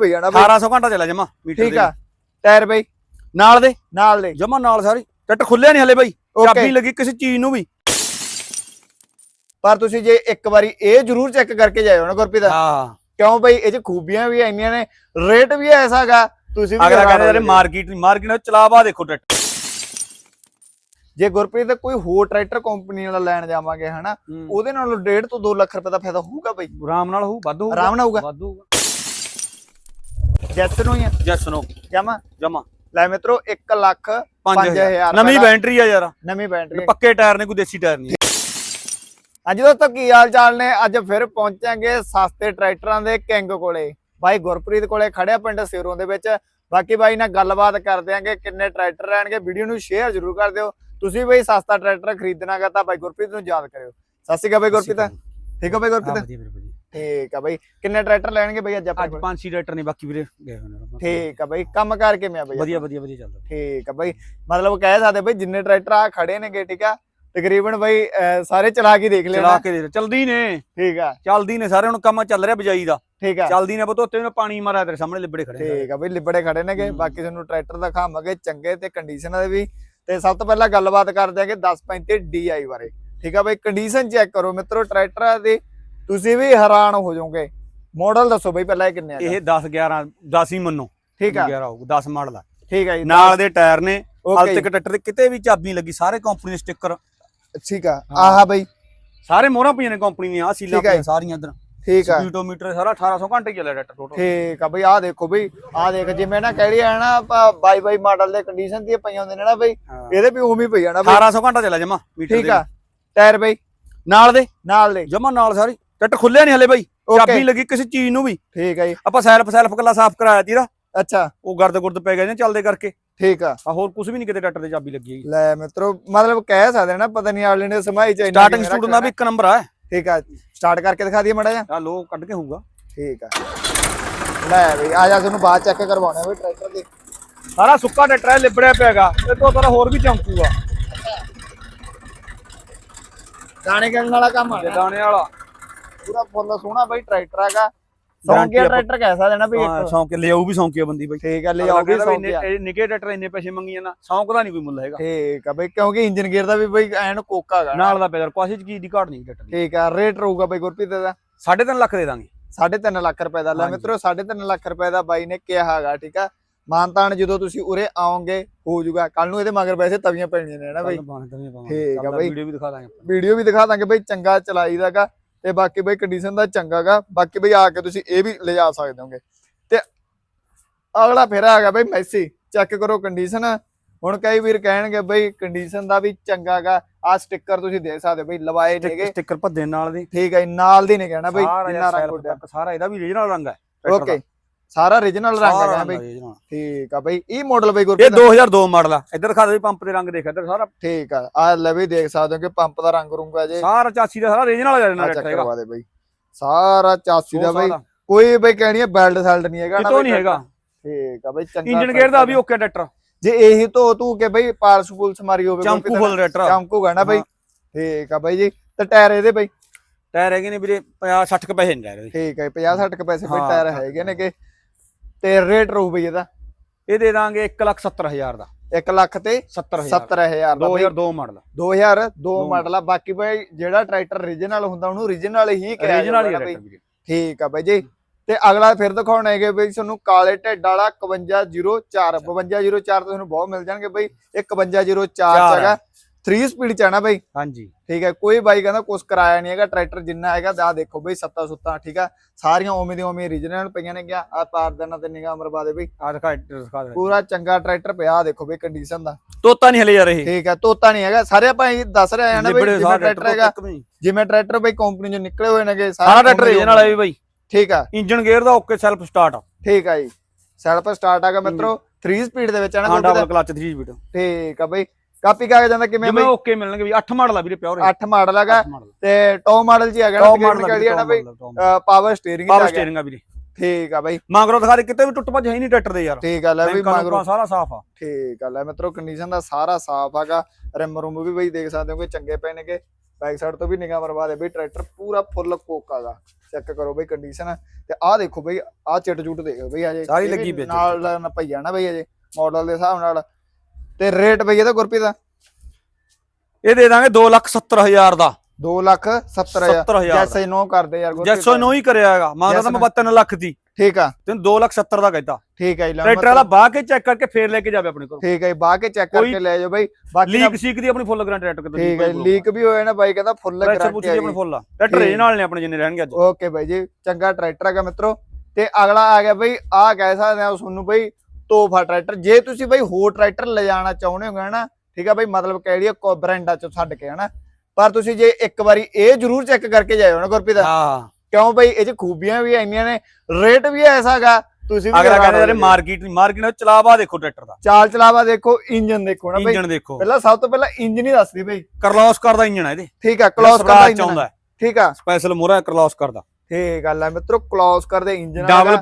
ਪਈ ਜਾਣਾ ਬਈ 1800 ਘੰਟਾ ਚੱਲਿਆ ਜਮਾ ਮੀਟਰ ਠੀਕ ਆ। ਟਾਇਰ ਬਈ। ਨਾਲ ਦੇ? ਨਾਲ ਦੇ। ਜਮਾ ਨਾਲ ਸਾਰੀ। ਟੱਟ ਖੁੱਲਿਆ ਨਹੀਂ ਹਲੇ ਬਾਈ. ਚਾਬੀ ਲੱਗੀ ਕਿਸੇ ਚੀਜ਼ ਨੂੰ ਵੀ। ਪਰ ਤੁਸੀਂ ਜੇ ਇੱਕ ਵਾਰੀ ਇਹ ਜ਼ਰੂਰ ਚੈੱਕ ਕਰਕੇ ਜਾਇਓ ਨਾ ਗੁਰਪ੍ਰੀਤ। ਹਾਂ। ਕਿਉਂ ਬਈ? ਇਹ ਚ ਖੂਬੀਆਂ ਵੀ ਇੰਨੀਆਂ ਨੇ। ਰੇਟ ਵੀ ਐਸਾਗਾ ਤੁਸੀਂ ਵੀ ਅਗਲਾ ਕਹਿੰਦਾ ਯਾਰ। ਮਾਰਕੀਟ ਮਾਰਕੀਟ ਨਾਲ ਚਲਾਵਾ ਦੇਖੋ ਟਰੈਕਟਰ ਜੇ ਗੁਰਪ੍ਰੀਤ ਕੋਈ ਹੋਰ ਟਰੈਕਟਰ ਕੰਪਨੀ ਵਾਲਾ ਲੈਣ ਜਾਵਾਂਗੇ ਹਨਾ ਉਹਦੇ ਨਾਲੋਂ 1.5 ਤੋਂ 2 ਲੱਖ ਰੁਪਏ ਦਾ ਫਾਇਦਾ ਹੋਊਗਾ ਬਈ। ਆਰਾਮ ਨਾਲ ਹੋਊ ਵੱਧ ਹੋਊਗਾ। ਆਰਾਮ ਨਾਲ ਹੋਊਗਾ। ਵੱਧ ਹੋਊਗਾ। ਜੈਸ ਨੂੰ ਹੀ ਆ? ਜੈਸ ਨੋ। ਜਮਾ? ਜਮਾ। ਲੈ ਮਿੱਤਰੋ 1 ਲੱਖ 5000 5000 ਨਵੀਂ ਬੈਟਰੀ ਆ ਯਾਰ। ਨਵੀਂ ਬੈਟਰੀ। ਪੱਕੇ ਟਾਇਰ ਨੇ ਕੋਈ ਦੇਸੀ ਟਾਇਰ ਨਹੀਂ। ਹਾਂਜੀ ਦੋਸਤੋ ਕੀ ਹਾਲ ਚਾਲ ਨੇ? ਅੱਜ ਫਿਰ ਪਹੁੰਚਾਂਗੇ ਸਸਤੇ ਟਰੈਕਟਰਾਂ ਦੇ ਕਿੰਗ ਕੋਲੇ। ਬਾਈ ਗੁਰਪ੍ਰੀਤ ਕੋਲੇ ਖੜਿਆ ਪਿੰਡ ਸਿਰੋਂ ਦੇ ਵਿੱਚ। ਬਾਕੀ ਬਾਈ ਨਾਲ ਗੱਲਬਾਤ ਕਰਦੇ ਆਂਗੇ ਕਿੰਨੇ ਟਰੈਕਟਰ ਰਹਿਣਗੇ। ਵੀਡੀਓ ਨੂੰ ਸ਼ੇਅਰ ਜ਼ਰੂਰ ਕਰ ਦਿਓ। ਤੁਸੀਂ ਬਈ ਸਸਤਾ ਟਰੈਕਟਰ ਖਰੀਦਣਾਗਾ ਤਾਂ ਬਾਈ ਗੁਰਪ੍ਰੀਤ ਨੂੰ ਯਾਦ ਕਰਿਓ। ਸਤਿ ਸ਼੍ਰੀ ਅਕਾਲ ਬਾਈ ਗੁਰਪ੍ਰੀਤ। ਠੀਕ ਹੋ ਬਾਈ ਗੁਰਪ੍ਰੀਤ? ਠੀਕ ਆ ਬਾਈ। ਕਿੰਨੇ ਟਰੈਕਟਰ ਲੈਣਗੇ ਬਈ ਅੱਜ ਆਪਣੇ ਅੱਜ ਪੰਜ ਛੇ ਟਰੈਕਟਰ ਨੇ ਬਾਕੀ ਵੀਰੇ ਗਏ ਹੋਏ ਨੇ। ਠੀਕ ਆ ਬਾਈ ਕੰਮ ਕਰ ਕਿਵੇਂ ਆ ਬਾਈ ਵਧੀਆ ਵਧੀਆ ਵਧੀਆ ਚੱਲਦਾ। ਠੀਕ ਆ ਬਾਈ ਮਤਲਬ ਕਹਿ ਸਕਦੇ ਬਈ ਜਿੰਨੇ ਟਰੈਕਟਰ ਆ ਖੜੇ ਨੇਗੇ ਠੀਕ ਆ ਤਕਰੀਬਨ ਬਾਈ ਸਾਰੇ ਚਲਾ ਕੇ ਦੇਖ ਚਲਾ ਲੈਣਾ ਕੇ ਦੇ ਚਲਦੀ ਨੇ। ਠੀਕ ਆ। ਚੱਲਦੀ ਨੇ ਸਾਰੇ ਹੁਣ ਕੰਮ ਚੱਲ ਰਿਹਾ ਬਜਾਈ ਦਾ। ਠੀਕ ਆ। ਚੱਲਦੀ ਨੇ ਬਤੋ ਉੱਤੇ ਪਾਣੀ ਮਾਰਿਆ ਤੇਰੇ ਸਾਹਮਣੇ ਲਿਬੜੇ ਖੜੇ ਨੇ। ਠੀਕ ਆ ਬਈ ਲਿਬੜੇ ਖੜੇ ਨੇਗੇ। ਬਾਕੀ ਤੁਹਾਨੂੰ ਟਰੈਕਟਰ ਦਿਖਾਵਾਂਗੇ ਚੰਗੇ ਤੇ ਕੰਡੀਸ਼ਨ ਦੇ ਵੀ। ਤੇ ਸਭ ਤੋਂ ਪਹਿਲਾਂ ਗੱਲਬਾਤ ਕਰਦੇ ਆਂਗੇ 1035 DI ਬਾਰੇ। ਠੀਕ ਆ ਬਈ ਕੰਡੀਸ਼ਨ ਚੈੱਕ ਕਰੋ ਮਿੱਤਰੋ ਟਰੈਕਟਰ ਦੀ ਤੁਸੀਂ ਵੀ ਹੈਰਾਨ ਹੋ ਜਾਓਗੇ। ਮਾਡਲ ਦੱਸੋ ਬਈ ਪਹਿਲਾਂ ਇਹ ਕਿੰਨੇ ਆ ਇਹ 10 11 10 ਹੀ ਮੰਨੋ। ਠੀਕ ਆ। 11 ਹੋਊ 10 ਮਾਡਲ ਆ। ਠੀਕ ਆ ਜੀ ਨਾਲ ਦੇ ਟਾਇਰ ਨੇ ਹਾਲ ਤੱਕ ਟਰੈਕਟਰ ਦੇ ਕਿਤੇ ਵੀ ਚਾਬੀ ਲੱਗੀ ਸਾਰੇ ਕੰਪਨੀ ਦੇ ਸਟicker ਠੀਕ ਆ। ਆਹਾ ਬਈ। ਸਾਰੇ ਮੋਹਰਾਂ ਪਈਆਂ ਨੇ ਕੰਪਨੀ ਦੀਆਂ ਆ ਸੀਲਾਂ। ਪਈਆਂ ਸਾਰੀਆਂ ਇਧਰ। ਠੀਕ ਆ। ਸਪੀਡੋਮੀਟਰ ਸਾਰਾ 1800 ਘੰਟੇ ਚੱਲਿਆ ਟਰੈਕਟਰ ਟੋਟਲ ਠੀਕ ਆ ਬਈ ਆਹ ਦੇਖੋ ਬਈ ਆਹ ਦੇਖ ਜਿਵੇਂ ਨਾ ਕਹਿ ਰਹੀ ਨਾ ਬਾਈ ਬਾਈ ਮਾਡਲ ਦੇ ਕੰਡੀਸ਼ਨ ਦੀ ਪਈਆਂ ਹੁੰਦੇ ਨੇ ਨਾ ਬਈ ਇਹਦੇ ਵੀ ਉਵੇਂ ਹੀ ਪਈ ਜਾਣਾ ਬਈ। 1800 ਘੰਟਾ ਚੱਲਿਆ ਜਮਾ ਮੀਟਰ ਠੀਕ ਆ। ਟਾਇਰ ਬਈ। ਨਾਲ ਦੇ? ਨਾਲ ਦੇ। ਜਮਾ ਨਾਲ ਸਾਰੀ। ਟਰੈਕਟਰ ਖੁੱਲਿਆ ਨਹੀਂ ਹਲੇ ਬਾਈ. ਚਾਬੀ ਲੱਗੀ ਕਿਸੇ ਚੀਜ਼ ਨੂੰ ਵੀ। ਠੀਕ ਜੀ। ਆਪਾਂ ਸੈਲਫ ਸੈਲਫ ਕੱਲਾ ਸਾਫ਼ ਕਰਾਇਆ ਤੀਰਾ। ਅੱਛਾ। ਉਹ ਗਰਦ ਗੁਰਦ ਪੈ ਗਏ ਨੇ ਚੱਲਦੇ ਕਰਕੇ। ਠੀਕ ਆ। ਆ ਹੋਰ ਕੁਝ ਵੀ ਨਹੀਂ ਕਿਤੇ ਟਰੈਕਟਰ ਤੇ ਚਾਬੀ ਲੱਗੀ ਹੈਗੀ। ਲੈ ਮਿੱਤਰੋ ਮਤਲਬ ਕਹਿ ਸਕਦੇ ਨਾ ਪਤਾ ਨਹੀਂ ਆਲੇ ਨੇ ਸਮਾਈ ਚ ਇੰਨਾ ਸਟਾਰਟਿੰਗ ਸਟੂਡੈਂਟ ਦਾ ਵੀ ਇੱਕ ਨੰਬਰ ਆ। ਠੀਕ ਆ ਸਟਾਰਟ ਕਰਕੇ ਦਿਖਾ ਦਈਏ ਮੜਾ ਜਾ ਆ ਲੋ ਕੱਢ ਕੇ ਹੋਊਗਾ। ਠੀਕ ਆ। ਲੈ ਬਈ ਆ ਜਾ ਤੁਹਾਨੂੰ ਬਾਅਦ ਚੈੱਕ ਕਰਵਾਉਣਾ ਬਈ ਟਰੈਕਟਰ ਦੀ। ਸਾਰਾ ਸੁੱਕਾ ਟਰੈਕਟਰ ਹੈ ਲਿਬੜਿਆ ਪਿਆਗਾ ਇਹ ਤੋਂ ਤੇਰਾ ਹੋਰ ਵੀ ਚਮਕੂਗਾ। ਦਾਣੇ ਕਰਨ ਵਾਲਾ ਕੰਮ ਆ ਦਾਣੇ ਵਾਲਾ। ਪੂਰਾ ਫੁੱਲ ਸੋਹਣਾ ਬਈ ਟਰੈਕਟਰ ਹੈਗਾ। ਸੌਂਕਿਆ ਆਪਾਂ- ਟਰੈਕਟਰ ਕਹਿ ਸਕਦੇ ਨਾ ਬਈ ਹਾਂ ਸੌਂਕੇ ਲਿਆਉ ਵੀ ਸੌਂਕਿਆ ਬੰਦੀ ਬਾਈ। ਠੀਕ ਆ ਲੈ ਅਗਲਾ ਆਓ ਵੀ ਸੌਂਕਿਆ। ਨਿੱਕੇ ਟਰੈਕਟਰ ਇੰਨੇ ਪੈਸੇ ਮੰਗੀ ਜਾਂਦਾ ਸੌਂਕ ਦਾ ਨਹੀਂ ਕੋਈ ਮੁੱਲ ਹੈਗਾ। ਠੀਕ ਆ ਬਈ ਕਿਉਂਕਿ ਇੰਜਨ ਗੇਅਰ ਦਾ ਵੀ ਬਈ ਐਨ ਕੋਕਾ ਹੈਗਾ। ਨਾਲ ਦਾ ਪੈਦਰ ਕੋਈ ਚੀਜ਼ ਦੀ ਘਾਟ ਨਹੀਂ ਟਰੈਕਟਰ ਠੀਕ ਆ ਰੇਟ ਰਹੂਗਾ ਬਈ ਗੁਰਪ੍ਰੀਤ ਦਾ। 3.5 ਲੱਖ ਦੇ ਦਾਂਗੇ। 3.5 ਲੱਖ ਰੁਪਏ ਦਾ। ਲੈ। ਮਿੱਤਰੋ 3.5 ਲੱਖ ਰੁਪਏ ਦਾ ਬਾਈ ਨੇ ਕਿਹਾ ਹੈਗਾ ਠੀਕ ਆ। ਮਾਨਤਾਨ ਜਦੋਂ ਤੁਸੀਂ ਉਰੇ ਆਓਗੇ ਹੋ ਜਾਊਗਾ। ਕੱਲ ਨੂੰ ਇਹਦੇ ਮਗਰ ਵੈਸੇ ਤਵੀਆਂ ਪੈਣੀਆਂ ਨੇ ਨਾ ਬਈ? ਠੀਕ ਆ ਬਾਈ। ਵੀਡੀਓ ਵੀ ਦਿਖਾ ਦਾਂਗੇ ਵੀਡੀਓ ਵੀ ਦਿਖਾ ਦਾਂਗੇ ਬਈ ਚੰਗਾ ਚਲਾਈਦਾਗਾ ਤੇ ਬਾਕੀ ਬਈ ਕੰਡੀਸ਼ਨ ਦਾ ਚੰਗਾਗਾ ਬਾਕੀ ਬਈ ਆ ਕੇ ਤੁਸੀਂ ਇਹ ਵੀ ਲਿਜਾ ਸਕਦੇ ਹੋਗੇ। ਤੇ ਅਗਲਾ ਫੇਰ ਹੈਗਾ ਬਈ ਮੈਸੀ ਚੈੱਕ ਕਰੋ ਕੰਡੀਸ਼ਨ ਹੁਣ ਕਈ ਵੀਰ ਕਹਿਣਗੇ ਬਈ ਕੰਡੀਸ਼ਨ ਦਾ ਵੀ ਚੰਗਾਗਾ ਆ ਸਟicker ਤੁਸੀਂ ਦੇ ਸਕਦੇ ਬਈ ਲਵਾਏ ਨੇਗੇ ਸਟicker ਭੱਦੇ ਨਾਲ ਦੀ। ਠੀਕ ਹੈ ਨਾਲ ਦੀ ਨਹੀਂ ਕਹਿਣਾ ਬਈ ਜਿੰਨਾ ਰੰਗ ਸਾਰਾ ਇਹਦਾ ਵੀ ਰੀਜਨਲ ਰੰਗ ਹੈ। ਓਕੇ ਸਾਰਾ origignal ਰੰਗ ਹੈਗਾ ਬਈ। ਠੀਕ ਆ ਬਈ ਇਹ ਮਾਡਲ ਬਈ ਇਹ ਗੁਰਪ੍ਰੀਤ 2002 ਮਾਡਲ ਆ। ਇੱਧਰ ਦਿਖਾ ਦੇ ਪੰਪ ਦੇ ਰੰਗ ਦੇਖ ਇੱਧਰ ਸਾਰਾ। ਠੀਕ ਆ ਆ ਲੈ ਵੀ ਦੇਖ ਸਕਦੇ ਹੋ ਕਿ ਪੰਪ ਦਾ ਰੰਗ ਰੂੰਗਾ ਜੇ। ਸਾਰਾ ਚਾਸੀ ਦਾ ਸਾਰਾ ਚੈੱਕ ਟਰੈਕਟਰ ਹੈਗਾ। ਕਰਵਾ ਦੇ ਬਈ। ਸਾਰਾ ਚਾਸੀ ਦਾ ਬਈ। ਕੋਈ ਬਈ ਕਹਿਣੀ ਹੈ ਬੈਲਟ ਸੈਲਟ ਨਹੀਂ ਹੈਗਾ ਨਾ ਨਹੀਂ ਹੈਗਾ। ਠੀਕ ਆ ਬਈ ਚੰਗਾ ਇੰਜਨ ਗੇਅਰ ਦਾ ਵੀ ਓਕੇ ਟਰੈਕਟਰ ਜੇ ਇਹੀ ਧੋ ਧੂ ਕੇ ਬਈ ਪਾਲਸ ਪੁਲਸ ਮਾਰੀ ਹੋਵੇ ਚੰਕੂ ਫੁੱਲ ਟਰੈਕਟਰ ਚਮਕੂਗਾ ਨਾ ਬਈ। ਠੀਕ ਆ ਬਈ ਜੀ ਤੇ ਟਾਇਰ ਇਹਦੇ ਬਈ। ਟਾਇਰ ਹੈਗੇ ਨੇ ਵੀਰੇ 50 60 ਕ ਪੈਸੇ ਨਹੀਂ ਟਾਇਰ ਠੀਕ ਹੈ 50 60 ਕੁ ਪੈਸੇ ਬਈ ਟਾਇਰ। ਹੈਗੇ ਨੇ ਕਿ ਤੇ ਰੇਟ ਰਹੂ ਬਈ ਇਹਦਾ। ਇਹ ਦੇ ਦਾਂਗੇ 1 ਲੱਖ 70 ਹਜ਼ਾਰ ਦਾ। 1 ਲੱਖ ਤੇ 70000 70000 ਦਾ। ਬਈ। 2002 ਮਾਡਲ। 2002 ਦੋ ਮਾਡਲ ਆ। ਬਾਕੀ ਬਈ ਜਿਹੜਾ ਟਰੈਕਟਰ origignal ਹੁੰਦਾ ਉਹਨੂੰ origignal ਹੀ ਕਿਹਾ ਰੀਜਨਲ ਹੀ ਟਰੈਕਟਰ ਠੀਕ ਆ ਬਈ ਜੀ। ਤੇ ਅਗਲਾ ਫਿਰ ਦਿਖਾਉਣਾ ਹੈਗੇ ਬਈ ਤੁਹਾਨੂੰ ਕਾਲੇ ਢਿੱਡ ਵਾਲਾ 5104 5204 ਤੁਹਾਨੂੰ ਬਹੁਤ ਮਿਲ ਜਾਣਗੇ ਬਈ। ਇਹ 5104 ਚ ਚਾਰ ਹੈਗਾ 3 ਸਪੀਡ ਚ ਹੈ ਨਾ ਬਈ? ਹਾਂਜੀ। ਠੀਕ ਹੈ ਕੋਈ ਬਾਈ ਕਹਿੰਦਾ ਕੁਛ ਕਰਾਇਆ ਨਹੀਂ ਹੈਗਾ ਟਰੈਕਟਰ ਜਿੰਨਾ ਹੈਗਾ ਆ ਦੇਖੋ ਬਈ ਸੱਤਾ ਸੁੱਤਾ ਠੀਕ ਆ? ਸਾਰੀਆਂ ਉਵੇਂ ਦੀ ਉਵੇਂ origignal ਪਈਆਂ ਨੇ ਗਿਆ ਆ ਤਾਰ ਦੇਣਾ ਤੇ ਨਿਗਾਹ ਮਰਵਾ ਦੇ ਬਈ। ਆ ਦਿਖਾ ਦਿਖਾ ਦੇ ਪੂਰਾ ਚੰਗਾ ਟਰੈਕਟਰ ਪਿਆ ਦੇਖੋ ਬਈ ਕੰਡੀਸ਼ਨ ਦਾ। ਤੋਤਾ ਨਹੀਂ ਹਲੇ ਯਾਰ ਇਹ। ਠੀਕ ਹੈ ਤੋਤਾ ਨਹੀਂ ਹੈਗਾ। ਸਾਰੇ ਆਪਾਂ ਇਹੀ ਦੱਸ ਰਹੇ ਆ ਨਾ ਬਈ ਜਿਵੇਂ ਟਰੈਕਟਰ ਹੈਗਾ ਜਿਵੇਂ ਟਰੈਕਟਰ ਬਈ ਕੰਪਨੀ ਚੋਂ ਨਿਕਲੇ ਹੋਏ ਨੇਗੇ ਸਾਰਾ ਟਰੈਕਟਰ ਉਵੇਂ ਦੀ ਰੀਜਨਲ ਆ ਵੀ ਬਾਈ। ਠੀਕ ਆ। ਇੰਜਨ ਗੇਅਰ ਦਾ ਓਕੇ ਸੈਲਫ ਸਟਾਰਟ ਠੀਕ ਆ ਜੀ। ਸੈਲਫ ਸਟਾਰਟ ਆਗਾ ਮਿੱਤਰੋ 3 ਸਪੀਡ ਦੇ ਵਿੱਚ ਆ ਨਾ ਹਾਂ ਡਬਲ ਕਲਚ 3 ਸਪੀਡ ਠੀਕ ਆ ਬਈ। ਕਾਪੀ ਕਾ ਜਾਂਦਾ ਕਿਵੇਂ ਜਿਵੇਂ ਬਈ? ਓਕੇ ਮਿਲਣਗੇ ਵੀ 8 ਮਾਡਲ ਆ ਵੀਰੇ ਪਿਓਰ 8 ਮਾਡਲ ਹੈਗਾ ਤੇ ਟੌਪ ਮਾਡਲ ਜੀ ਹੈਗਾ ਟੌਪ ਨਾ ਮਾਡਲ ਕਹੜੀ ਨਾ ਬਈ? ਪਾਵਰ ਸਟੀਅਰਿੰਗ ਪਾਵਰ ਸਟੀਅਰਿੰਗ ਆ ਵੀਰੇ। ਠੀਕ ਆ ਬਈ। ਮਾਂਗਰੋ ਦਿਖਾ ਦੇ ਕਿਤੇ ਵੀ ਟੁੱਟ ਭੱਜ ਹੈ ਨਹੀਂ ਟਰੈਕਟਰ ਦੇ ਯਾਰ। ਠੀਕ ਆ ਲੈ ਵੀ ਮਗਰੋਂ। ਸਾਰਾ ਸਾਫ਼ ਆ। ਠੀਕ ਆ ਲੈ ਮਿੱਤਰੋ ਕੰਡੀਸ਼ਨ ਦਾ ਸਾਰਾ ਸਾਫ਼ ਹੈਗਾ। ਰਿਮ ਰੂਮ ਵੀ ਬਈ ਦੇਖ ਸਕਦੇ ਹੋ ਕਿ ਚੰਗੇ ਪਏ ਨੇਗੇ। ਬੈਕ ਸਾਈਡ ਤੋਂ ਵੀ ਨਿਗਾਹ ਮਰਵਾ ਦੇ ਬਈ ਟਰੈਕਟਰ ਪੂਰਾ ਫੁੱਲ ਕੋਕਾ ਦਾ। ਚੈੱਕ ਕਰੋ ਬਈ ਕੰਡੀਸ਼ਨ ਤੇ ਆਹ ਦੇਖੋ ਬਈ ਆਹ ਚਿੱਟ ਚੁੱਟ ਦੇਖੋ ਬਈ ਅਜੇ ਸਾਰੀ ਲੱਗੀ ਪਈ ਆ ਨਾਲ ਨਾ ਭਈਆ ਨਾ ਬਈ ਅਜੇ ਮਾਡਲ ਦੇ ਹਿਸਾਬ ਨਾਲ ਤੇ ਰੇਟ ਬਈ ਇਹਦਾ ਗੁਰਪ੍ਰੀਤ ਦਾ? ਇਹ ਦੇ ਦਾਂਗੇ 270000 ਦਾ। 2 ਲੱਖ 70 ਹਜ਼ਾਰ। 70000 ਜੈਸੇ ਨੋ ਕਰਦੇ ਯਾਰ ਗੁਰਪ੍ਰੀਤ ਜੈਸੋ ਨੋ ਹੀ ਕਰਿਆ ਹੈਗਾ। ਮੰਗਦਾ ਤਾਂ ਮੈਂ 3 ਲੱਖ ਦੀ। ਠੀਕ ਆ। ਤੈਨੂੰ 2 ਲੱਖ 70 ਦਾ ਕਹਿਤਾ। ਠੀਕ ਹੈ ਜੀ ਟਰੈਕਟਰ ਵਾਲਾ ਬਾਹ ਕੇ ਚੈੱਕ ਕਰਕੇ ਫੇਰ ਲੈ ਕੇ ਜਾਵੇ ਆਪਣੇ ਕੋਲ ਠੀਕ ਹੈ ਜੀ, ਬਾਹ ਕੇ ਚੈੱਕ ਕਰਕੇ ਲੈ ਜਾਓ ਬਈ। ਬਾਕੀ ਲੀਕ ਸੀਕ ਦੀ ਆਪਣੀ ਫੁੱਲ ਗਰੰਟੀ ਟਰੈਕਟਰ ਕਿਤੇ ਠੀਕ ਹੈ ਲੀਕ ਵੀ ਹੋਇਆ ਨਾ ਬਾਈ ਕਹਿੰਦਾ ਫੁੱਲ ਪ੍ਰੈਸ਼ਰ ਪੁੱਛੀ ਗਾਰੰਟੀ ਆਪਣੀ ਫੁੱਲ ਆ। ਟਰੈਕਟਰ ਇਹ ਨਾਲ ਨੇ ਆਪਣੇ ਜਿੰਨੇ ਰਹਿਣਗੇ ਅੱਜ। ਓਕੇ ਬਾਈ ਜੀ ਚੰਗਾ ਟਰੈਕਟਰ ਹੈਗਾ ਮਿੱਤਰੋ। ਤੇ ਅਗਲਾ ਆ ਗਿਆ ਬਈ ਆਹ ਕਹਿ ਸਕਦੇ ਆ ਤੁਹਾਨੂੰ ਬਈ ਤੋਹਫਾ ਟਰੈਕਟਰ ਜੇ ਤੁਸੀਂ ਬਈ ਹੋਰ ਟਰੈਕਟਰ ਲਿਜਾਣਾ ਚਾਹੁੰਦੇ ਹੋ ਨਾ ਠੀਕ ਆ ਬਈ ਮਤਲਬ ਕਹਿ ਲਈਏ ਕੋ ਬ੍ਰਾਂਡਾਂ ਚੋਂ ਛੱਡ ਕੇ ਹਨਾ ਪਰ ਤੁਸੀਂ ਜੇ ਇੱਕ ਵਾਰੀ ਇਹ ਜ਼ਰੂਰ ਚੈੱਕ ਕਰਕੇ ਜਾਇਓ ਨਾ ਗੁਰਪ੍ਰੀਤ ਹਾਂ। ਕਿਉਂ ਬਈ ਇਹ ਚ ਖੂਬੀਆਂ ਵੀ ਇੰਨੀਆਂ ਨੇ ਰੇਟ ਵੀ ਐਸਾ ਹੈਗਾ ਤੁਸੀਂ ਵੀ ਅਗਲਾ ਕਹਿੰਦਾ ਯਾਰ। ਮਾਰਕੀਟ ਮਾਰਕੀਟ ਨਾਲ ਚਲਾਵਾ ਦੇਖੋ ਟਰੈਕਟਰ ਦਾ। ਚਾਲ ਚਲਾਵਾ ਦੇਖੋ ਇੰਜਨ ਦੇਖੋ ਨਾ ਬਈ। ਇੰਜਨ ਦੇਖੋ। ਪਹਿਲਾਂ ਸਭ ਤੋਂ ਪਹਿਲਾਂ ਇੰਜਨ ਹੀ ਦੱਸਦੀ ਬਈ। ਕਰਲੋਸਕਰ ਦਾ ਇੰਜਨ ਹੈ ਇਹਦੇ। ਠੀਕ ਆ ਕਲੋਸ ਕਰਦਾ ਇੰਜਨ ਚਾਹੁੰਦਾ ਠੀਕ ਆ। ਸਪੈਸ਼ਲ ਮੋਰਾ ਕਰਲੋਸਕਰ ਦਾ ਠੀਕ ਗੱਲ ਹੈ ਮਿੱਤਰੋ ਕਲੋਸ ਕਰਦੇ ਇੰਜਨ ਡਬਲ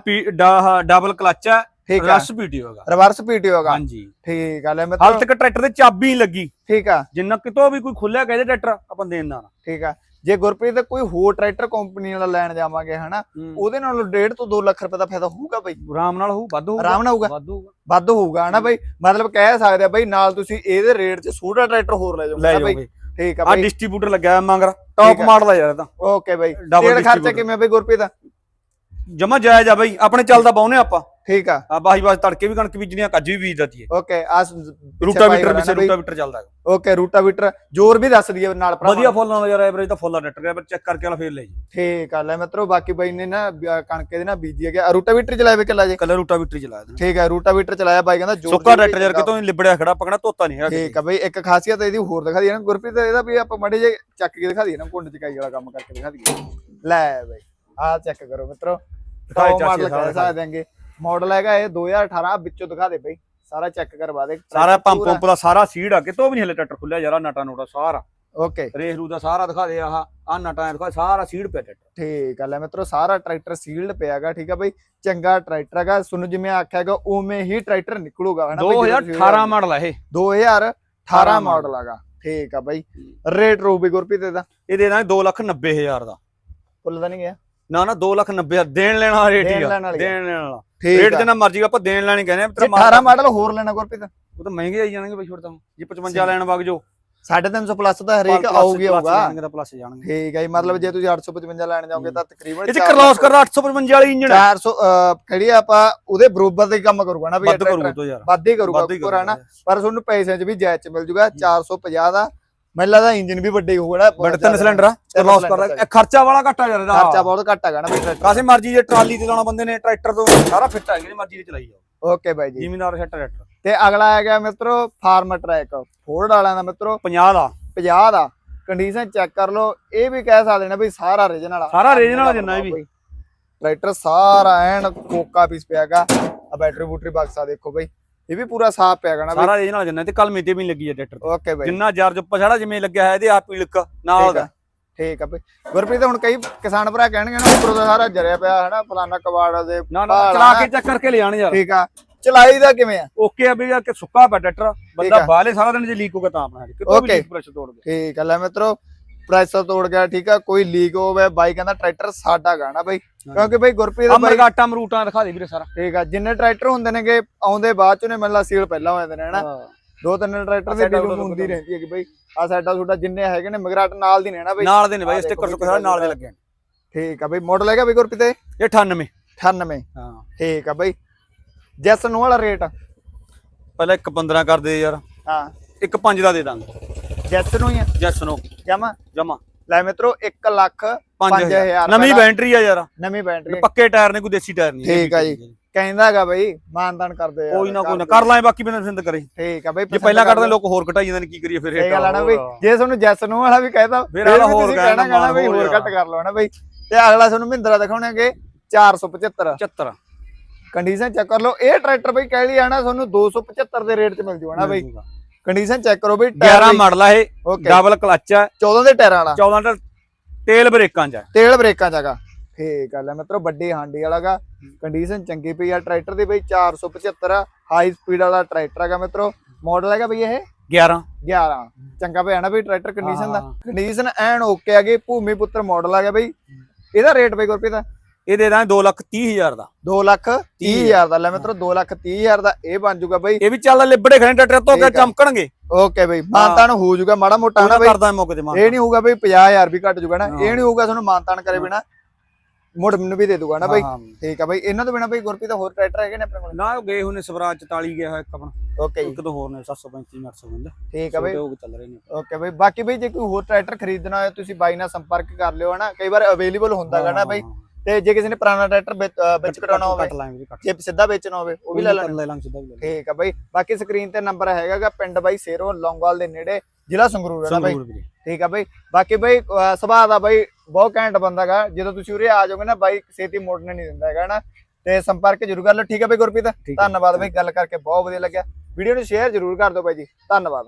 ਡਬਲ ਕਲਚ ਹੈ ਠੀਕ ਆ। ਰਸ ਪੀਟੀ ਹੋਗਾ। ਰਿਵਰਸ ਪੀਟੀ ਹੋਗਾ। ਹਾਂਜੀ। ਠੀਕ ਗੱਲ ਹੈ ਹਾਲ ਮਿੱਤਰੋ ਤੱਕ ਟਰੈਕਟਰ ਤੇ ਚਾਬੀ ਲੱਗੀ। ਠੀਕ ਆ। ਜਿੰਨਾ ਕਿਤੋਂ ਵੀ ਕੋਈ ਖੁੱਲਿਆ ਕਹਿੰਦੇ ਟਰੈਕਟਰ ਆਪਾਂ ਦੇਣ ਨਾ ਠੀਕ ਆ। ਜੇ ਗੁਰਪ੍ਰੀਤ ਦਾ ਕੋਈ ਹੋਰ ਟਰੈਕਟਰ ਕੰਪਨੀ ਵਾਲਾ ਲੈਣ ਜਾਵਾਂਗੇ ਹਨਾ ਉਹਦੇ ਨਾਲੋਂ 1.5 ਤੋਂ 2 ਲੱਖ ਰੁਪਏ ਦਾ ਫਾਇਦਾ ਹੋਊਗਾ ਬਈ। ਆਰਾਮ ਨਾਲ ਹੋਊ ਵੱਧ ਹੋਊਗਾ। ਆਰਾਮ ਨਾਲ ਹੋਊਗਾ। ਵੱਧ ਹੋਊਗਾ। ਵੱਧ ਹੋਊਗਾ ਹਨਾ ਬਈ? ਮਤਲਬ ਕਹਿ ਸਕਦੇ ਆ ਬਈ ਨਾਲ ਤੁਸੀਂ ਇਹਦੇ ਰੇਟ 'ਚ ਛੋਟਾ ਟਰੈਕਟਰ ਹੋਰ ਲੈ ਜਾਓ ਲੈ ਹਨਾ ਜਾਓ ਬਈ? ਠੀਕ ਆ ਆ ਬਈ। ਡਿਸਟ੍ਰੀਬਿਊਟਰ ਲੱਗਾ ਹੈ ਮੰਗਰ ਟੌਪ ਆ। ਮਾਡਲ ਆ ਯਾਰ ਓਕੇ ਬਈ। ਤੇਲ ਖਰਚਾ। ਕਿਵੇਂ ਬਈ ਗੁਰਪ੍ਰੀਤ ਦਾ? ਜਮਾ ਜਾਇਜ਼ ਆ ਬਈ ਆਪਣੇ ਚੱਲਦਾ ਪਾਉਨੇ ਆਪਾਂ। ਠੀਕ ਆ। ਆ ਬਾਹੀ ਬਾਸ ਤੜਕੇ ਵੀ ਕਣਕ ਬੀਜਣੀ ਆ ਕੱਜ ਵੀ ਬੀਜ ਦਤੀ ਹੈ ਓਕੇ ਆ ਰੂਟਾਵੀਟਰ ਵੀ ਰੂਟਾਵੀਟਰ ਚੱਲਦਾ ਹੈਗਾ। ਓਕੇ ਰੂਟਾਵੀਟਰ ਜੋਰ ਵੀ ਦੱਸ ਦਈਏ ਨਾਲ ਭਰਾਵਾਂ ਵਧੀਆ। ਫੁੱਲ ਨਾਲ ਯਾਰ ਐਵਰੇਜ ਤਾਂ ਫੁੱਲ ਆ ਟਰੈਕਟਰ ਪਰ ਚੈੱਕ ਕਰਕੇ ਵਾਲਾ ਫੇਰ ਲੈ ਜੀ। ਠੀਕ ਆ ਲੈ ਮਿੱਤਰੋ ਬਾਕੀ ਬਾਈ ਨੇ ਨਾ ਕਣਕ ਦੇ ਨਾ ਬੀਜੀ ਗਿਆ ਰੂਟਾਵੀਟਰ ਚਲਾਇਆ ਵੇ ਕਿੱਲਾ ਜੇ? ਕਲਰ ਰੂਟਾਵੀਟਰ ਚਲਾਇਆ ਠੀਕ ਹੈ ਰੂਟਾਵੀਟਰ ਚਲਾਇਆ ਬਾਈ ਕਹਿੰਦਾ ਜੋਰ ਸੁੱਕਾ ਟਰੈਕਟਰ ਯਾਰ। ਕਿਤੋਂ ਲਿਬੜਿਆ ਖੜਾ ਪਕਣਾ ਧੋਤਾ ਨਹੀਂ ਹੈਗਾ ਠੀਕ ਆ ਬਈ ਇੱਕ ਖਾਸੀਅਤ ਇਹਦੀ ਹੋਰ ਦਿਖਾ ਦਈਏ ਨਾ ਗੁਰਪ੍ਰੀਤ ਇਹਦਾ ਵੀ ਆਪਾਂ ਮੜੇ ਜੇ ਚੱਕ ਕੇ ਦਿਖਾ ਦਈਏ ਨਾ ਕੁੰਡ ਚਕਾਈ ਵਾਲਾ ਕੰਮ ਕਰਕੇ ਦਿਖਾ ਦਈਏ। ਲੈ ਬਈ ਆਹ ਚੈੱਕ ਕਰੋ ਮਿੱਤਰੋ। ਚਾਚੀ ਮਾਡਲ ਕਹਿ ਸਕਦੇ ਆਂਗੇ ਮਾਡਲ ਹੈਗਾ ਇਹ 2018 ਵਿੱਚੋਂ ਦਿਖਾ ਦੇ ਬਈ। ਸਾਰਾ ਚੈੱਕ ਕਰਵਾ ਦੇ। ਸਾਰਾ ਪੰਪ ਪੰਪ ਦਾ ਸਾਰਾ ਸੀਡ ਆ ਕਿਤੋਂ ਵੀ ਨਹੀਂ ਹਲੇ ਟਰੈਕਟਰ ਖੁੱਲਿਆ ਯਾਰ ਨਟਾ ਨੋਟਾ ਸਾਰਾ। ਓਕੇ ਰੇਸ ਰੂ ਦਾ ਸਾਰਾ ਦਿਖਾ ਦੇ ਆਹ ਆ ਨਟਾ ਦਿਖਾ ਸਾਰਾ ਸੀਡ ਪਿਆ ਟਰੈਕਟਰ ਠੀਕ ਆ ਲੈ ਮਿੱਤਰੋ ਸਾਰਾ ਟਰੈਕਟਰ ਸੀਲਡ ਪਿਆਗਾ ਠੀਕ ਆ ਬਈ। ਚੰਗਾ ਟਰੈਕਟਰ ਹੈਗਾ। ਤੁਹਾਨੂੰ ਜਿਵੇਂ ਆਖਿਆਗਾ ਉਵੇਂ ਹੀ ਟਰੈਕਟਰ ਨਿਕਲੂਗਾ ਹਨਾ ਬਈ ਜਦੋਂ ਤੁਸੀਂ 2018 ਮਾਡਲ ਆ ਇਹ। 2018 ਮਾਡਲ ਹੈਗਾ। ਠੀਕ ਆ ਬਈ। ਰੇਟ ਰੂ ਵੀ ਗੁਰਪ੍ਰੀਤ ਇਹਦਾ। ਇਹ ਦੇ ਦਾਂਗੇ 290000 ਦਾ। ਫੁੱਲ ਤਾਂ ਨਹੀਂ ਗਿਆ। ਨਾ ਨਾ 290000 ਦੇਣ ਲੈਣ ਵਾਲਾ ਰੇਟ ਹੀ ਦੇਣ ਆ। ਲੈਣ ਵਾਲੀ ਆ। ਦੇਣ ਲੈਣ ਵਾਲਾ। ਠੀਕ ਰੇਟ ਆ। ਜਿੰਨਾ ਮਰਜ਼ੀ ਆਪਾਂ ਦੇਣ ਲੈਣੀ ਕਹਿੰਦੇ ਆ ਜੇ ਤੇਰਾ 18 ਮਾਡਲ ਹੋਰ ਲੈਣਾ ਗੁਰਪ੍ਰੀਤ। ਉਹ ਤਾਂ ਮਹਿੰਗੇ ਆਈ ਜਾਣਗੇ ਬਈ ਛੋੜ ਤਾਂ। ਜੇ 55 ਲੈਣ ਵਗ ਜੋ 350 ਪਲੱਸ ਤਾਂ ਹਰੇਕ ਆਊਗੀ ਆਊਗਾ ਜਾਣਗੇ ਤਾਂ ਪਲੱਸ ਜਾਣਗੇ। ਠੀਕ ਹੈ ਜੀ ਮਤਲਬ ਜੇ ਤੁਸੀਂ 855 ਲੈਣ ਜਾਓਗੇ ਤਾਂ ਤਕਰੀਬਨ ਇਹ ਚ ਕਰਲੋਸ ਕਰ 855 ਵਾਲੀ ਇੰਜਨ 400 ਅਹ, ਕਿਹੜੀ ਆਪਾਂ ਉਹਦੇ ਬਰੋਬਰ ਦੇ ਕੰਮ ਕਰੂਗਾ ਨਾ ਵੀ ਵੱਧ ਕਰੂ ਤੋ ਯਾਰ। ਵੱਧ ਹੀ ਕਰੂਗਾ ਵੱਧ ਹੀ ਉੱਪਰ ਹਨਾ ਕਰੂਗਾ। ਪਰ ਤੁਹਾਨੂੰ ਪੈਸਿਆਂ 'ਚ ਵੀ ਜਾਇਜ਼ 'ਚ ਮਿਲ ਜੂਗਾ 450 ਦਾ। ਮੈਨੂੰ ਲੱਗਦਾ ਇੰਜਨ ਵੀ ਵੱਡੇ ਹੀ ਹੋਊਗਾ ਬਟ ਤਿੰਨ ਸਿਲੰਡਰ ਆ ਕਰਲੋਸ ਕਰ ਇਹ ਖਰਚਾ ਵਾਲਾ ਘੱਟ ਆ ਯਾਰ ਇਹਦਾ। ਖਰਚਾ ਬਹੁਤ ਘੱਟ ਹੈਗਾ ਨਾ ਵੀ ਕਾਸੇ ਮਰਜ਼ੀ ਜੇ ਟਰਾਲੀ ਤੇ ਲਾਉਣਾ ਬੰਦੇ ਨੇ ਟਰੈਕਟਰ ਤੋਂ ਸਾਰਾ ਫਿੱਟ ਹੈ ਜਿਹੜੀ ਮਰਜ਼ੀ ਤੇ ਚਲਾਈ ਜਾਓ। ਓਕੇ ਬਾਈ ਜੀ। ਜ਼ਿਮੀਦਾਰ ਸੈਟ ਟਰੈਕਟਰ। ਤੇ ਅਗਲਾ ਆ ਗਿਆ ਮਿੱਤਰੋ ਫਾਰਮ ਟਰੈਕ। ਫੋਰਡ ਵਾਲਿਆਂ ਦਾ ਮਿੱਤਰੋ। 50 ਦਾ। 50 ਦਾ। ਕੰਡੀਸ਼ਨ ਚੈੱਕ ਕਰ ਲਓ। ਇਹ ਵੀ ਕਹਿ ਸਕਦੇ ਨੇ ਵੀ ਸਾਰਾ origignal ਆ। ਸਾਰਾ original ਆ ਜਿੰਨਾ ਵੀ। ਟਰੈਕਟਰ ਸਾਰਾ ਐਨ ਕੋਕਾ ਪੀਸ ਪਿਆਗਾ ਆ ਬੈਟਰੀ ਬੂਟਰੀ ਬਕਸਾ ਦੇਖੋ ਬਈ। ਇਹ ਵੀ ਪੂਰਾ ਸਾਫ਼ ਪਿਆਗਾ ਨਾ ਬਈ ਸਾਰਾ ਇਹ ਨਾਲ ਜਿੰਨਾ ਤੇ ਕਲਮੇ ਤੇ ਵੀ ਲੱਗੀ ਹੈ ਟਰੈਕਟਰ। ਓਕੇ ਬਈ। ਜਿੰਨਾ ਜਰ ਜੁੱਪ ਛੜਾ ਜਿਵੇਂ ਲੱਗਿਆ ਹੈ ਇਹਦੇ ਆ ਪੀਲਕ ਨਾਲ ਠੀਕ ਦਾ। ਆ ਠੀਕ ਆ ਬਈ। ਗੁਰਪ੍ਰੀਤ ਹੁਣ ਕਈ ਕਿਸਾਨ ਭਰਾ ਕਹਿਣਗੇ ਨਾ ਉੱਪਰੋਂ ਦਾ ਸਾਰਾ ਜਰਿਆ ਪਿਆ ਹਨਾ ਫਲਾਨਾ ਕਬਾੜ ਦੇ ਨਾ ਨਾ ਚਲਾ। ਕੇ ਚੈੱਕ ਕਰਕੇ ਲੈ ਆਣ ਯਾਰ। ਠੀਕ ਆ। ਚਲਾਈ ਦਾ ਕਿਵੇਂ ਆ? ਓਕੇ ਆ ਵੀ ਯਾਰ ਕਿ ਸੁੱਕਾ ਪਿਆ ਟਰੈਕਟਰ ਬੰਦਾ। ਬਾਹਲੇ ਸਾਰਾ ਦਿਨ ਜੇ ਲੀਕ ਹੋਗਾ ਤਾਂ ਆਪਣਾ ਕਿਤੋਂ ਵੀ. ਲੀਕ ਪ੍ਰੈਸ਼ਰ ਤੋੜ ਦੇ ਠੀਕ ਆ। ਲੈ ਮਿੱਤਰੋ ਪ੍ਰੈਸ਼ਰ ਤੋੜ ਗਿਆ ਠੀਕ ਆ ਕੋਈ ਲੀਕ ਹੋਵੇ ਬਾਈ ਕਹਿੰਦਾ ਟਰੈਕਟਰ ਸਾਡਾ ਗਾਣਾ ਬਈ। ਕਿਉਂਕਿ ਬਈ ਗੁਰਪ੍ਰੀਤ ਦਾ ਬਾਈ ਅਮਰਗਾਟਾ ਮਰੂਟਾਂ ਦਿਖਾ ਦੇ ਵੀਰੇ ਸਾਰਾ। ਠੀਕ ਆ ਜਿੰਨੇ ਟਰੈਕਟਰ ਹੁੰਦੇ ਨੇਗੇ ਆਉਂਦੇ ਬਾਅਦ ਚ ਨੇ ਮੈਨੂੰ ਸੀਲ ਪਹਿਲਾਂ ਹੋ ਜਾਂਦੇ ਨੇ ਹਨਾ। ਦੋ ਤਿੰਨ ਟਰੈਕਟਰ ਦੀ ਉਦੋਂ ਹੁੰਦੀ ਰਹਿੰਦੀ ਹੈ ਕਿ ਬਈ। ਆ ਸਾਡਾ ਤੁਹਾਡਾ ਜਿੰਨੇ ਹੈਗੇ ਨੇ ਮਗਰਾਟ ਨਾਲ ਦੀ ਨੇ ਨਾ ਬਈ? ਨਾਲ ਦੇ ਨੇ ਬਾਈ ਸਟicker ਸੁੱਕਾ ਸਾਰਾ ਨਾਲ ਦੇ ਲੱਗੇ ਨੇ। ਠੀਕ ਆ ਬਈ ਮਾਡਲ ਹੈਗਾ ਬਈ ਗੁਰਪ੍ਰੀਤ ਇਹ? ਇਹ 98 98 ਹਾਂ। ਠੀਕ ਆ ਬਈ। ਜੈਸ ਨੂੰ ਵਾਲਾ ਰੇਟ ਪਹਿਲਾਂ ਇੱਕ 15 ਕਰ ਦੇ ਯਾਰ। ਹਾਂ। ਇੱਕ 5 ਦਾ ਦੇ ਦਾਂਗੇ। ਜੈਸ ਨੂੰ ਹੀ ਆ? ਜੈਸ ਨੋ। ਜਮਾ? ਜਮਾ। ਲੈ ਮਿੱਤਰੋ 1 ਲੱਖ 5000 5000 ਨਵੀਂ ਬੈਟਰੀ ਆ ਯਾਰ। ਨਵੀਂ ਬੈਟਰੀ। ਪੱਕੇ ਟਾਇਰ ਨੇ ਕੋਈ ਦੇਸੀ ਟਾਇਰ ਨਹੀਂ। ਠੀਕ ਆ ਜੀ। ਕਹਿੰਦਾ ਹੈਗਾ ਬਈ ਮਾਨਦਾਨ ਕਰਦੇ ਆ। ਕੋਈ ਨਾ ਕੋਈ ਨਾ। ਕਰ ਲਾਂਗੇ ਬਾਕੀ ਬੰਦੇ ਪਸੰਦ ਕਰੇ। ਠੀਕ ਆ ਬਈ ਜੇ ਪਹਿਲਾਂ ਕੱਢਦੇ ਲੋਕ ਹੋਰ ਘਟਾਈ ਜਾਂਦੇ ਨੇ ਕੀ ਕਰੀਏ ਫਿਰ ਇਹ ਗੱਲ ਨਾ ਬਈ। ਜੇ ਤੁਹਾਨੂੰ ਜੈਸ ਨੂੰ ਵਾਲਾ ਵੀ ਕਹਿਦਾ ਫਿਰ ਹੋਰ ਕਹਿਣਾ ਕਹਿਣਾ ਬਈ ਹੋਰ। ਘੱਟ ਕਰ ਲਓ ਨਾ ਬਈ। ਤੇ ਅਗਲਾ ਤੁਹਾਨੂੰ ਮਹਿੰਦਰਾ ਦਿਖਾਉਣਗੇ 475 75 ਕੰਡੀਸ਼ਨ ਚੈੱਕ ਕਰ ਲਓ। ਇਹ ਟਰੈਕਟਰ ਬਈ ਕਹਿ ਲਈ ਆਣਾ ਤੁਹਾਨੂੰ 275 ਦੇ ਰੇਟ 'ਚ ਮਿਲ ਜੂਗਾ ਨਾ ਬਈ। ਕੰਡੀਸ਼ਨ ਚੈੱਕ ਕਰੋ ਬਈ 11 ਮਾਡਲ ਆ ਇਹ ਡਬਲ ਕਲਚ ਆ। 14 ਦੇ ਟਾਇਰਾਂ ਵਾਲਾ। 14 ਦਾ ਤੇਲ ਬ੍ਰੇਕਾਂ ਚ। ਤੇਲ ਬ੍ਰੇਕਾਂ 'ਚ ਹੈਗਾ। ਠੀਕ ਆ ਲੈ ਮਿੱਤਰੋ ਵੱਡੀ ਹਾਂਡੀ ਵਾਲਾਗਾ ਕੰਡੀਸ਼ਨ ਚੰਗੀ ਪਈ ਆ ਟਰੈਕਟਰ ਦੀ ਬਈ 475 ਹਾਈ ਸਪੀਡ ਵਾਲਾ ਟਰੈਕਟਰ ਹੈਗਾ ਮਿੱਤਰੋ। ਮਾਡਲ ਹੈਗਾ ਬਈ ਇਹ? 11 11 ਚੰਗਾ ਪਿਆ ਨਾ ਬਈ ਟਰੈਕਟਰ ਕੰਡੀਸ਼ਨ ਦਾ। ਕੰਡੀਸ਼ਨ ਐਨ ਓਕੇ ਆ ਗਈ ਭੂਮੀ ਪੁੱਤਰ ਮਾਡਲ ਆ ਗਿਆ ਬਈ। ਇਹਦਾ ਰੇਟ ਬਈ ਗੁਰਪ੍ਰੀਤ? ਦਾ ਇਹ ਦੇ ਦਾਂ 2 ਲੱਖ 30 ਹਜ਼ਾਰ ਦਾ। 2 ਲੱਖ 30 ਹਜ਼ਾਰ ਦਾ। ਲੈ ਮਿੱਤਰੋ 2 ਲੱਖ 30 ਹਜ਼ਾਰ ਦਾ ਇਹ ਬਣ ਜਾਊਗਾ ਬਈ। ਇਹ ਵੀ ਚੱਲ ਲਿਬੜੇ ਖੜੇ ਟਰੈਕਟਰ ਤੋਂ ਕੇ। ਚਮਕਣਗੇ। ਓਕੇ ਬਈ ਮਾਨਤਾਨ ਹੋ। ਜਾਊਗਾ ਮਾੜਾ ਮੋਟਾ ਨਾ ਬਈ। ਕਰਦਾ ਮੌਕੇ ਤੇ ਮਾਨ ਇਹ ਨਹੀਂ ਹੋਊਗਾ ਬਈ 50000 ਵੀ ਘਟ ਜਾਊਗਾ ਨਾ। ਇਹ ਨਹੀਂ ਹੋਊਗਾ ਤੁਹਾਨੂੰ ਮਾਨਤਾਨ ਕਰੇ ਬਿਨਾ। ਮੁੜ ਮੈਨੂੰ ਵੀ ਦੇ ਦੂਗਾ ਨਾ ਬਈ। ਠੀਕ ਆ ਬਈ ਇਹਨਾਂ ਤੋਂ ਬਿਨਾ ਬਈ ਗੁਰਪ੍ਰੀਤ ਹੋਰ ਟਰੈਕਟਰ ਹੈਗੇ ਨੇ ਆਪਣੇ ਕੋਲ? ਨਾ ਉਹ ਗਏ ਹੋਣੇ ਸਵਰਾਜ 44 ਗਿਆ ਹੋਇਆ ਇੱਕ ਆਪਣਾ। ਓਕੇ ਜੀ। ਇੱਕ ਦੋ ਹੋਰ ਨੇ 735 850 ਠੀਕ ਆ ਬਈ। ਛੋਟੇ ਹੋ ਕੇ ਚੱਲ ਰਹੇ ਨੇ। ਓਕੇ ਬਈ ਬਾਕੀ ਬਈ ਜੇ ਕੋਈ ਹੋਰ ਟਰੈਕਟਰ ਖਰੀਦਣਾ ਹੋਏ ਤੁਸੀਂ ਬਾਈ ਨਾਲ ਸੰਪਰਕ ਕਰ ਲਿਓ ਹਨਾ। ਕਈ ਵਾਰ ਅਵੇਲੇਬਲ ਹੁੰਦਾ ਗਾ ਨਾ ਬਈ। ਤੇ ਜੇ ਕਿਸੇ ਨੇ ਪੁਰਾਣਾ ਟਰੈਕਟਰ ਵਿੱਚ- ਕਰਾਉਣਾ ਹੋਵੇ ਜੇ ਸਿੱਧਾ ਵੇਚਣਾ ਹੋਵੇ ਉਹ ਵੀ ਲੈ ਲੈਣਾ। ਲੈ ਲਾਂਗੇ ਸਿੱਧਾ ਵੀ ਠੀਕ ਆ ਬਈ। ਬਾਕੀ ਸਕਰੀਨ ਤੇ ਨੰਬਰ ਹੈਗਾਗਾ ਪਿੰਡ ਬਾਈ ਸੇਰੋ ਲੌਂਗਵਾਲ ਦੇ ਨੇੜੇ ਜ਼ਿਲ੍ਹਾ ਸੰਗਰੂਰ ਹੈ ਨਾ ਬਾਈ ਠੀਕ ਆ ਬਈ। ਬਾਕੀ ਬਈ ਸੁਭਾਅ ਦਾ ਬਈ ਬਹੁਤ ਘੈਂਟ ਬੰਦਾਗਾ ਜਦੋਂ ਤੁਸੀਂ ਉਰੇ ਆ ਜਾਓਗੇ ਨਾ ਬਾਈ ਛੇਤੀ ਮੋੜਨੇ ਨਹੀਂ ਦਿੰਦਾ ਹੈਗਾ ਨਾ ਤੇ ਸੰਪਰਕ ਜ਼ਰੂਰ ਕਰ ਲਓ। ਠੀਕ ਆ ਬਈ ਗੁਰਪ੍ਰੀਤ। ਧੰਨਵਾਦ ਬਈ ਗੱਲ ਕਰਕੇ ਬਹੁਤ ਵਧੀਆ ਲੱਗਿਆ। ਵੀਡੀਓ ਨੂੰ ਸ਼ੇਅਰ ਜ਼ਰੂਰ ਕਰ ਦਿਓ ਬਾਈ ਜੀ। ਧੰਨਵਾਦ।